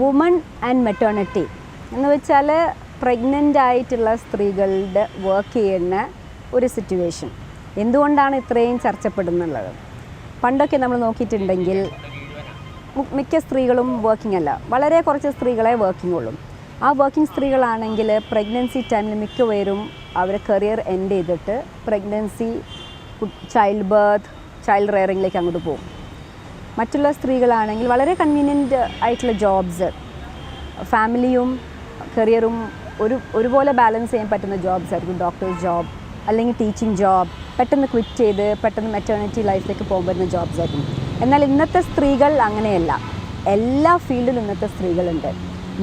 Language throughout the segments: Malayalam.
വുമൺ ആൻഡ് മെറ്റേണിറ്റി എന്ന് വെച്ചാൽ പ്രഗ്നന്റ് ആയിട്ടുള്ള സ്ത്രീകളുടെ വർക്ക് ചെയ്യുന്ന ഒരു സിറ്റുവേഷൻ എന്തുകൊണ്ടാണ് ഇത്രയും ചർച്ചപ്പെടുന്നുള്ളത്? പണ്ടൊക്കെ നമ്മൾ നോക്കിയിട്ടുണ്ടെങ്കിൽ മിക്ക സ്ത്രീകളും വർക്കിംഗ് അല്ല. വളരെ കുറച്ച് സ്ത്രീകളെ വർക്കിംഗ് ഉള്ളൂ. ആ വർക്കിംഗ് സ്ത്രീകളാണെങ്കിൽ പ്രഗ്നൻസി ടൈമിൽ മിക്കവരും അവരെ കരിയർ എൻഡ് ചെയ്തിട്ട് പ്രഗ്നൻസി ചൈൽഡ് ബർത്ത് ചൈൽഡ് റെയറിങ്ങിലേക്ക് അങ്ങോട്ട് പോകും. മറ്റുള്ള സ്ത്രീകളാണെങ്കിൽ വളരെ കൺവീനിയന്റ് ആയിട്ടുള്ള ജോബ്സ് ഫാമിലിയും കരിയറും ഒരു ഒരുപോലെ ബാലൻസ് ചെയ്യാൻ പറ്റുന്ന ജോബ്സ് ആയിരിക്കും. ഡോക്ടേഴ്സ് ജോബ് അല്ലെങ്കിൽ ടീച്ചിങ് ജോബ് പെട്ടെന്ന് ക്വിറ്റ് ചെയ്ത് പെട്ടെന്ന് മെറ്റേണിറ്റി ലൈഫിലേക്ക് പോകാൻ പറ്റുന്ന ജോബ്സ് ആയിരിക്കും. എന്നാൽ ഇന്നത്തെ സ്ത്രീകൾ അങ്ങനെയല്ല. എല്ലാ ഫീൽഡിലും ഇന്നത്തെ സ്ത്രീകളുണ്ട്.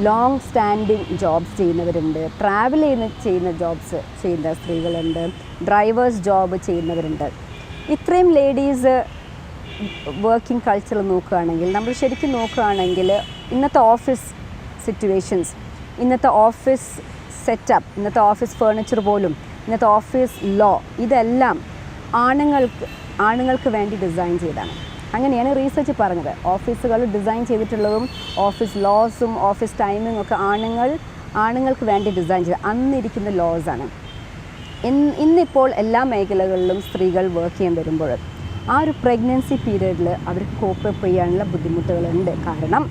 ലോങ് സ്റ്റാൻഡിങ് ജോബ്സ് ചെയ്യുന്നവരുണ്ട്. ട്രാവൽ ചെയ്യുന്ന ചെയ്യുന്ന ജോബ്സ് ചെയ്യുന്ന സ്ത്രീകളുണ്ട്. ഡ്രൈവേഴ്സ് ജോബ് ചെയ്യുന്നവരുണ്ട്. ഇത്രയും ലേഡീസ് വർക്കിംഗ് കൾച്ചർ നോക്കുകയാണെങ്കിൽ നമ്മൾ ശരിക്കും നോക്കുകയാണെങ്കിൽ ഇന്നത്തെ ഓഫീസ് സിറ്റുവേഷൻസ് ഇന്നത്തെ ഓഫീസ് സെറ്റപ്പ് ഇന്നത്തെ ഓഫീസ് ഫേർണിച്ചർ പോലും ഇന്നത്തെ ഓഫീസ് ലോ ഇതെല്ലാം ആണുങ്ങൾക്ക് ആണുങ്ങൾക്ക് വേണ്ടി ഡിസൈൻ ചെയ്താണ്. അങ്ങനെയാണ് റീസെർച്ച് പറഞ്ഞത്. ഓഫീസുകൾ ഡിസൈൻ ചെയ്തിട്ടുള്ളതും ഓഫീസ് ലോസും ഓഫീസ് ടൈമിംഗ് ഒക്കെ ആണുങ്ങൾ ആണുങ്ങൾക്ക് വേണ്ടി ഡിസൈൻ ചെയ്ത് അന്നിരിക്കുന്ന ലോസാണ് ഇന്ന് ഇന്നിപ്പോൾ എല്ലാ മേഖലകളിലും സ്ത്രീകൾ വർക്ക് ചെയ്യാൻ വരുമ്പോൾ ആ ഒരു പ്രഗ്നൻസി പീരീഡിൽ അവർക്ക് കോപ്പപ്പ് ചെയ്യാനുള്ള ബുദ്ധിമുട്ടുകളുണ്ട്. കാരണം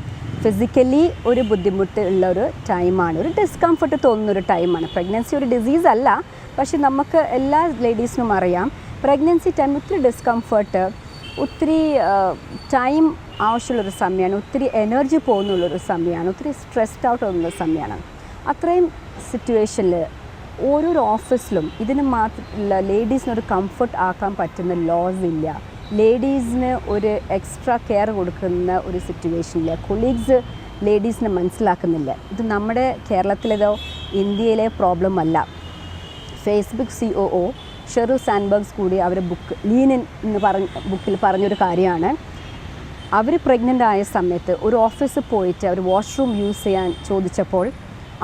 ഫിസിക്കലി ഒരു ബുദ്ധിമുട്ട് ഉള്ള ഒരു ടൈമാണ് ഒരു ഡിസ്കംഫർട്ട് തോന്നുന്ന ഒരു ടൈമാണ് പ്രഗ്നൻസി ഒരു ഡിസീസ് അല്ല. പക്ഷെ നമുക്ക് എല്ലാ ലേഡീസിനും അറിയാം പ്രഗ്നൻസി ടൈം ഒത്തിരി ഡിസ്കംഫർട്ട് ഒത്തിരി ടൈം ആവശ്യമുള്ളൊരു സമയമാണ് ഒത്തിരി എനർജി പോകുന്നുള്ളൊരു സമയമാണ് ഒത്തിരി സ്ട്രെസ്ഡ് ഔട്ട് ആവുന്ന സമയമാണ് അത്രയും സിറ്റുവേഷനിൽ ഓരോരോ ഓഫീസിലും ഇതിന് മാത്രമല്ല ലേഡീസിന് ഒരു കംഫർട്ട് ആക്കാൻ പറ്റുന്ന ലോസ് ഇല്ല. ലേഡീസിന് ഒരു എക്സ്ട്രാ കെയർ കൊടുക്കുന്ന ഒരു സിറ്റുവേഷൻ ഇല്ല. കൊളീഗ്സ് ലേഡീസിനെ മനസ്സിലാക്കുന്നില്ല. ഇത് നമ്മുടെ കേരളത്തിലേതോ ഇന്ത്യയിലെ പ്രോബ്ലം അല്ല. Facebook C O O Sheryl Sandberg's കൂടി അവരെ ബുക്ക് ലീനൻ എന്ന് പറഞ്ഞ ബുക്കിൽ പറഞ്ഞൊരു കാര്യമാണ്. അവർ പ്രഗ്നന്റ് ആയ സമയത്ത് ഒരു ഓഫീസിൽ പോയിട്ട് അവർ വാഷ്റൂം യൂസ് ചെയ്യാൻ ചോദിച്ചപ്പോൾ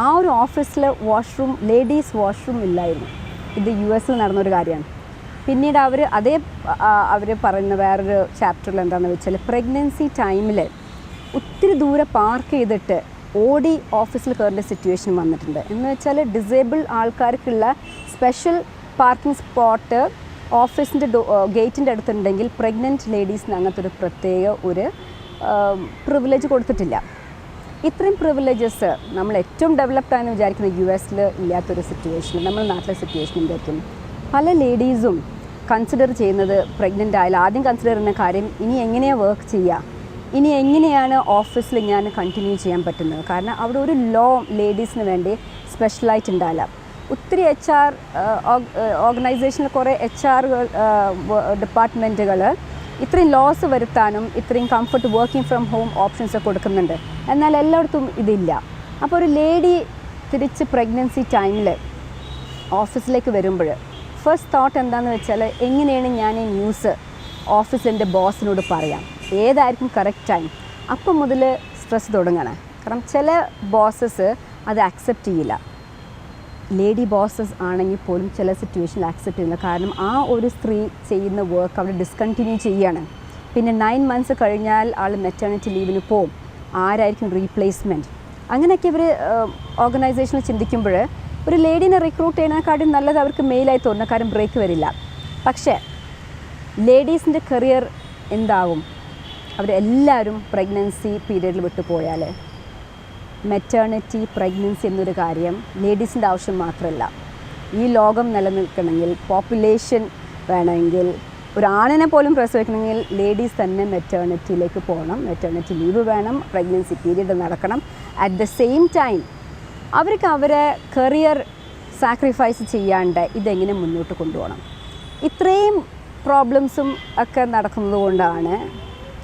ആ ഒരു ഓഫീസിൽ വാഷ്റൂം ലേഡീസ് വാഷ്റൂം ഇല്ലായിരുന്നു. ഇത് യു എസിൽ നടന്നൊരു കാര്യമാണ്. പിന്നീട് അവർ അതേ അവർ പറയുന്ന വേറൊരു ചാപ്റ്ററിൽ എന്താണെന്ന് വെച്ചാൽ പ്രഗ്നൻസി ടൈമിൽ ഒത്തിരി ദൂരെ പാർക്ക് ചെയ്തിട്ട് ഓടി ഓഫീസിൽ കയറേണ്ട സിറ്റുവേഷൻ വന്നിട്ടുണ്ട്. എന്ന് വെച്ചാൽ ഡിസേബിൾ ആൾക്കാർക്കുള്ള സ്പെഷ്യൽ പാർക്കിംഗ് സ്പോട്ട് ഓഫീസിന്റെ ഗേറ്റിന്റെ അടുത്തുണ്ടെങ്കിൽ പ്രഗ്നന്റ് ലേഡീസിന് അങ്ങനത്തെ ഒരു പ്രത്യേക ഒരു പ്രിവിലേജ് കൊടുത്തിട്ടില്ല. ഇത്രയും പ്രിവിലേജസ് നമ്മൾ ഏറ്റവും ഡെവലപ്ഡ് ആണെന്ന് വിചാരിക്കുന്ന യു എസിൽ ഇല്ലാത്തൊരു സിറ്റുവേഷൻ നമ്മുടെ നാട്ടിലെ സിറ്റുവേഷൻ എന്തായിരിക്കും പല ലേഡീസും കൺസിഡർ ചെയ്യുന്നത് പ്രഗ്നന്റ് ആയാലും ആദ്യം കൺസിഡർ ചെയ്യുന്ന കാര്യം ഇനി എങ്ങനെയാണ് വർക്ക് ചെയ്യുക ഇനി എങ്ങനെയാണ് ഓഫീസിൽ ഞാൻ കണ്ടിന്യൂ ചെയ്യാൻ പറ്റുന്നത്? കാരണം അവിടെ ഒരു ലോ ലേഡീസിന് വേണ്ടി സ്പെഷ്യലായിട്ട് ഉണ്ടാവില്ല. ഒത്തിരി എച്ച് ആർ ഓർഗനൈസേഷനിൽ കുറേ എച്ച് ആർ ഡിപ്പാർട്ട്മെന്റുകൾ ഇത്രയും ലോസ് വരുത്താനും ഇത്രയും comfort working from home options കൊടുക്കുന്നുണ്ട്. എന്നാൽ എല്ലായിടത്തും ഇതില്ല. അപ്പോൾ ഒരു ലേഡി തിരിച്ച് പ്രഗ്നൻസി ടൈമിൽ ഓഫീസിലേക്ക് വരുമ്പോൾ ഫസ്റ്റ് തോട്ട് എന്താണെന്ന് വെച്ചാൽ എങ്ങനെയാണ് ഞാൻ ഈ ന്യൂസ് ഓഫീസിന്റെ ബോസിനോട് പറയാം? ഏതായിരിക്കും കറക്റ്റ് ടൈം അപ്പം മുതൽ സ്ട്രെസ് തുടങ്ങണം കാരണം ചില ബോസസ് അത് അക്സെപ്റ്റ് ചെയ്യില്ല. ലേഡി ബോസസ് ആണെങ്കിൽ പോലും ചില സിറ്റുവേഷനിൽ ആക്സെപ്റ്റ് ചെയ്യുന്നില്ല. കാരണം ആ ഒരു സ്ത്രീ ചെയ്യുന്ന വർക്ക് അവിടെ ഡിസ്കണ്ടിന്യൂ ചെയ്യാണ്. പിന്നെ നയൻ മന്ത്സ് കഴിഞ്ഞാൽ ആൾ മെറ്റേണിറ്റി ലീവിന് പോവും. ആരായിരിക്കും റീപ്ലേസ്മെന്റ് അങ്ങനെയൊക്കെ ഇവർ ഓർഗനൈസേഷനിൽ ചിന്തിക്കുമ്പോൾ ഒരു ലേഡീനെ റിക്രൂട്ട് ചെയ്യുന്നതിനെക്കാട്ടും നല്ലത് അവർക്ക് മെയിലായി തോന്നുന്ന കാര്യം ബ്രേക്ക് വരില്ല. പക്ഷേ ലേഡീസിന്റെ കരിയർ എന്താവും? അവരെല്ലാവരും പ്രഗ്നൻസി പീരീഡിൽ വിട്ടു പോയാൽ മെറ്റേണിറ്റി പ്രഗ്നൻസി എന്നൊരു കാര്യം ലേഡീസിന്റെ ആവശ്യം മാത്രമല്ല. ഈ ലോകം നിലനിൽക്കണമെങ്കിൽ പോപ്പുലേഷൻ വേണമെങ്കിൽ ഒരു ആണിനെ പോലും പ്രസവിക്കണമെങ്കിൽ ലേഡീസ് തന്നെ മെറ്റേണിറ്റിയിലേക്ക് പോകണം. മെറ്റേണിറ്റി ലീവ് വേണം പ്രഗ്നൻസി പീരീഡ് നടക്കണം. അറ്റ് ദ സെയിം ടൈം അവർക്ക് അവരെ കരിയർ സാക്രിഫൈസ് ചെയ്യാണ്ട് ഇതെങ്ങനെ മുന്നോട്ട് കൊണ്ടുപോകണം. ഇത്രയും പ്രോബ്ലംസും ഒക്കെ നടക്കുന്നത് കൊണ്ടാണ്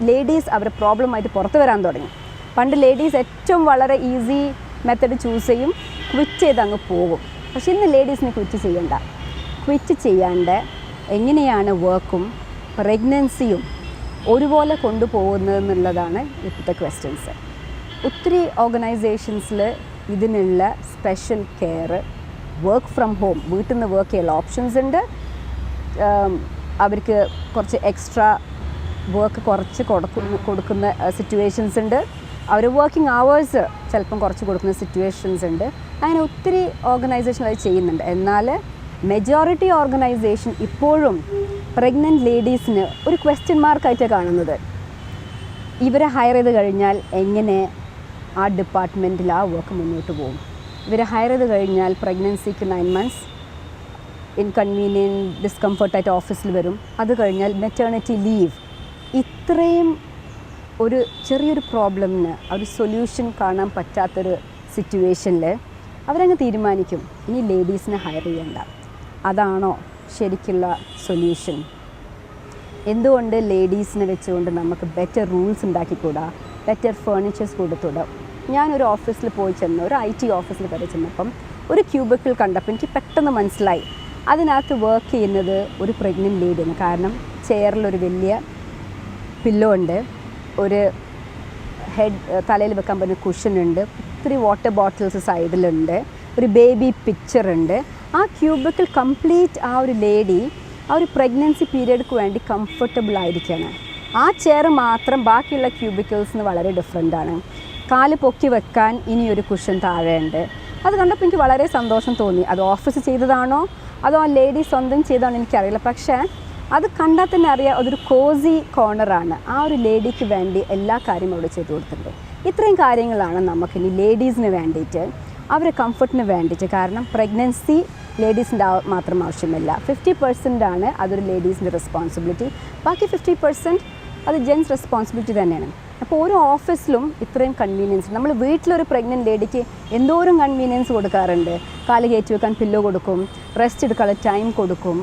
ലേഡീസ് അവരെ പ്രോബ്ലമായിട്ട് പുറത്തു വരാൻ തുടങ്ങി. പണ്ട് ലേഡീസ് ഏറ്റവും വളരെ ഈസി മെത്തഡ് ചൂസ് ചെയ്യും. ക്വിറ്റ് ചെയ്ത് അങ്ങ് പോകും. പക്ഷെ ഇന്ന് ലേഡീസിന് ക്വിറ്റ് ചെയ്യണ്ട. ക്വിറ്റ് ചെയ്യാണ്ട് എങ്ങനെയാണ് വർക്കും പ്രഗ്നൻസിയും ഒരുപോലെ കൊണ്ടുപോകുന്നതെന്നുള്ളതാണ് ഇപ്പോഴത്തെ ക്വസ്റ്റ്യൻസ് ഒത്തിരി ഓർഗനൈസേഷൻസിൽ ഇതിനുള്ള special care work from home വീട്ടിൽ നിന്ന് വർക്ക് ചെയ്യാനുള്ള ഓപ്ഷൻസ് ഉണ്ട്. അവർക്ക് കുറച്ച് എക്സ്ട്രാ വർക്ക് കുറച്ച് കൊടുക്കുന്ന കൊടുക്കുന്ന സിറ്റുവേഷൻസ് ഉണ്ട്. അവർ വർക്കിംഗ് അവേഴ്സ് ചിലപ്പം കുറച്ച് കൊടുക്കുന്ന സിറ്റുവേഷൻസ് ഉണ്ട്. അങ്ങനെ ഒത്തിരി ഓർഗനൈസേഷൻ അത് ചെയ്യുന്നുണ്ട്. എന്നാൽ മെജോറിറ്റി ഓർഗനൈസേഷൻ ഇപ്പോഴും പ്രഗ്നന്റ് ലേഡീസിന് ഒരു ക്വസ്റ്റ്യൻ മാർക്കായിട്ടാണ് കാണുന്നത്. ഇവരെ ഹയർ ചെയ്ത് കഴിഞ്ഞാൽ എങ്ങനെ ആ ഡിപ്പാർട്ട്മെന്റിൽ ആ വർക്ക് മുന്നോട്ട് പോകും? ഇവരെ ഹയർ ചെയ്ത് കഴിഞ്ഞാൽ പ്രഗ്നൻസിക്ക് നയൻ മന്ത്സ് ഇൻകൺവീനിയന്റ് ഡിസ്കംഫർട്ടായിട്ട് ഓഫീസിൽ വരും. അത് കഴിഞ്ഞാൽ മെറ്റേണിറ്റി ലീവ് ഇത്രയും ഒരു ചെറിയൊരു പ്രോബ്ലമിന് ഒരു സൊല്യൂഷൻ കാണാൻ പറ്റാത്തൊരു സിറ്റുവേഷനിൽ അവരങ്ങ് തീരുമാനിക്കും. ഇനി ലേഡീസിനെ ഹയർ ചെയ്യണ്ട. അതാണോ ശരിക്കുള്ള സൊല്യൂഷൻ എന്തുകൊണ്ട് ലേഡീസിനെ വെച്ചുകൊണ്ട് നമുക്ക് ബെറ്റർ റൂൾസ് ഉണ്ടാക്കിക്കൂടാ? ബെറ്റർ ഫേർണിച്ചേഴ്സ് കൊടുത്തൂടാ? ഞാനൊരു ഓഫീസിൽ പോയി ചെന്ന് ഒരു ഐ ടി ഓഫീസിൽ വരെ ചെന്നപ്പം ഒരു ക്യൂബിക്കിൾ കണ്ടപ്പോൾ എനിക്ക് പെട്ടെന്ന് മനസ്സിലായി. അതിനകത്ത് വർക്ക് ചെയ്യുന്നത് ഒരു പ്രഗ്നന്റ് ലേഡിയാണ് കാരണം ചെയറിലൊരു വലിയ പില്ലോ ഉണ്ട്. ഒരു ഹെഡ് തലയിൽ വെക്കാൻ പറ്റുന്ന കുഷൻ ഉണ്ട് ഒത്തിരി വാട്ടർ ബോട്ടിൽസ് സൈഡിലുണ്ട് ഒരു ബേബി പിക്ചർ ഉണ്ട് ആ ക്യൂബിക്കിൾ കംപ്ലീറ്റ് ആ ഒരു ലേഡി ആ ഒരു പ്രഗ്നൻസി പീരീഡ്ക്ക് വേണ്ടി കംഫർട്ടബിൾ ആയിരിക്കുകയാണ് ആ ചെയർ മാത്രം ബാക്കിയുള്ള ക്യൂബിക്കിൾസിന് വളരെ ഡിഫറെന്റ് ആണ്. കാൽ പൊക്കി വെക്കാൻ ഇനി ഒരു കുഷൻ താഴെയുണ്ട്. അത് കണ്ടപ്പോൾ എനിക്ക് വളരെ സന്തോഷം തോന്നി. അത് ഓഫീസ് ചെയ്തതാണോ? അതോ ആ ലേഡി സ്വന്തം ചെയ്തതാണോ എനിക്കറിയില്ല. പക്ഷേ അത് കണ്ടാൽ തന്നെ അറിയാം അതൊരു കോസി കോർണറാണ് ആ ഒരു ലേഡിക്ക് വേണ്ടി എല്ലാ കാര്യവും അവിടെ ചെയ്തു കൊടുത്തിട്ടുണ്ട്. ഇത്രയും കാര്യങ്ങളാണ് നമുക്കിനി ലേഡീസിന് വേണ്ടിയിട്ട് അവരെ കംഫർട്ടിന് വേണ്ടിയിട്ട്. കാരണം പ്രഗ്നൻസി ലേഡീസിന്റെ മാത്രം ആവശ്യമില്ല. ഫിഫ്റ്റി പെർസെന്റ് ആണ് അതൊരു ലേഡീസിന്റെ റെസ്പോൺസിബിലിറ്റി ബാക്കി ഫിഫ്റ്റി പെർസെന്റ് അത് ജെൻസ് റെസ്പോൺസിബിലിറ്റി തന്നെയാണ്. അപ്പോൾ ഓരോ ഓഫീസിലും ഇത്രയും കൺവീനിയൻസ് നമ്മൾ വീട്ടിലൊരു പ്രഗ്നന്റ് ലേഡിക്ക് എന്തോരം കൺവീനിയൻസ് കൊടുക്കാറുണ്ട്? കാൽ കയറ്റി വെക്കാൻ പില്ലോ കൊടുക്കും റെസ്റ്റ് എടുക്കാനുള്ള ടൈം കൊടുക്കും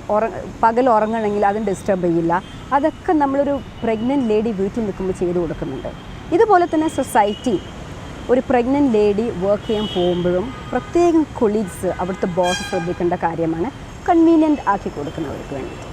പകൽ ഉറങ്ങണമെങ്കിൽ അതും ഡിസ്റ്റർബ് ചെയ്യില്ല. അതൊക്കെ നമ്മളൊരു പ്രഗ്നന്റ് ലേഡി വീട്ടിൽ നിൽക്കുമ്പോൾ ചെയ്തു കൊടുക്കുന്നുണ്ട്. ഇതുപോലെ തന്നെ സൊസൈറ്റി ഒരു പ്രഗ്നന്റ് ലേഡി വർക്ക് ചെയ്യാൻ പോകുമ്പോഴും പ്രത്യേകം കൊളീഗ്സ് അവിടുത്തെ ബോസ് ശ്രദ്ധിക്കേണ്ട കാര്യമാണ് കൺവീനിയന്റ് ആക്കി കൊടുക്കുന്നവർക്ക് വേണ്ടിയിട്ട്.